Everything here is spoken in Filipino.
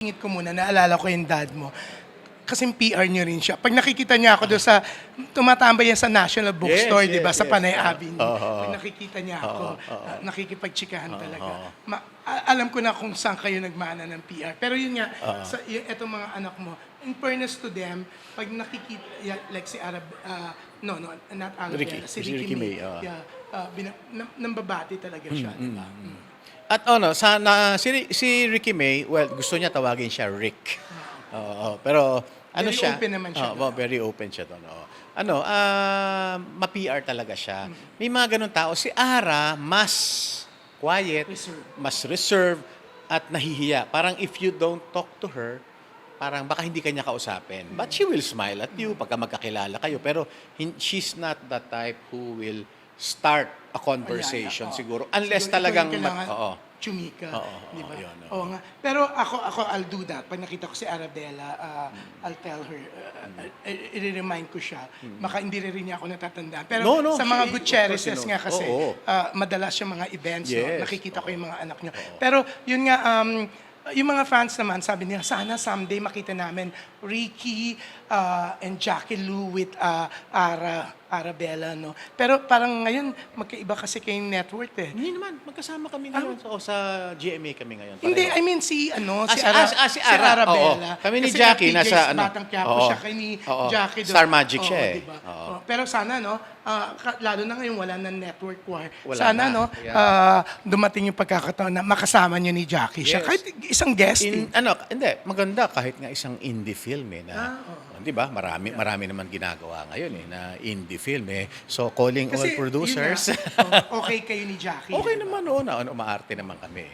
Ingit ko muna, naalala ko yung dad mo. Kasing PR niyo rin siya. Pag nakikita niya ako doon sa, tumatambay yan sa National Bookstore, Yes, di ba? yes, Sa yes. Panay. Avenue. Oo. Pag nakikita niya ako, uh, nakikipagtsikahan talaga. Ma- a- alam ko na kung saan kayo nagmana ng PR. Pero yun nga, sa y- etong mga anak mo, in fairness to them, pag nakikita, yeah, like si Arab, uh, no, no, not Arabella, Ricky. si Si Ricky, Ricky May, oo. yeah, uh, bina- nam- nambabati talaga siya, di ba? Mm. At ano, sa, na, si, si Ricky May, well, gusto niya tawagin siya Rick. Oo, pero ano Very siya? open naman siya Oo, doon. very open siya doon. oo. Ano, ah, ma-PR talaga siya. May mga ganun tao. Si Ara, mas quiet, Reserve. mas reserved, at nahihiya. Parang if you don't talk to her, parang baka hindi kanya kausapin. But she will smile at you pagka magkakilala kayo. Pero hin- she's not the type who will start a conversation Ayan, oo. siguro. Unless Siguro talagang... kailangan oo. Chumika, Oo, di ba? yun, oo. Oo nga. Pero ako, ako, I'll do that. Pag nakita ko si Arabella, uh, I'll tell her, uh, uh, i-remind ko siya. Baka hindi rin niya ako natatandaan. Pero No, no, sa mga she- Gutierrez's of course, you nga kasi, Oo. uh, madalas yung mga events, no? Yes, nakikita ko oo. yung mga anak niyo. Pero yun nga, um, yung mga fans naman, sabi nila, sana someday makita namin Ricky uh, and Jackie Lou with uh, Ara, Arabella, no? Pero parang ngayon, magkaiba kasi kayong network eh. Hindi naman, magkasama kami ngayon. O sa GMA kami ngayon. Hindi, pareho. I mean si ano, Ah, si, si- Ara, ah, si- ah, si Ara, Arabella. oo. Kami ni Kasi Jackie, FPJ nasa ano, Batang Quiapo oo. siya kay ni Oo. Jackie doon. Star Magic siya Oo, eh. diba? Oo. Oo. Pero sana no, ah, ka- lalo na ngayon wala na network war. Wala sana na, no, yeah. ah, dumating yung pagkakataon na makasama niyo ni Jackie siya. Yes. Kahit isang guest. In, ano, hindi, maganda kahit nga isang indie film eh na, Ah, oo. 'di ba? Marami marami naman ginagawa ngayon eh na indie film eh. So calling all Kasi, producers. yun nga, oh, okay kayo ni Jackie. okay naman oh, na ano, umaarte naman kami.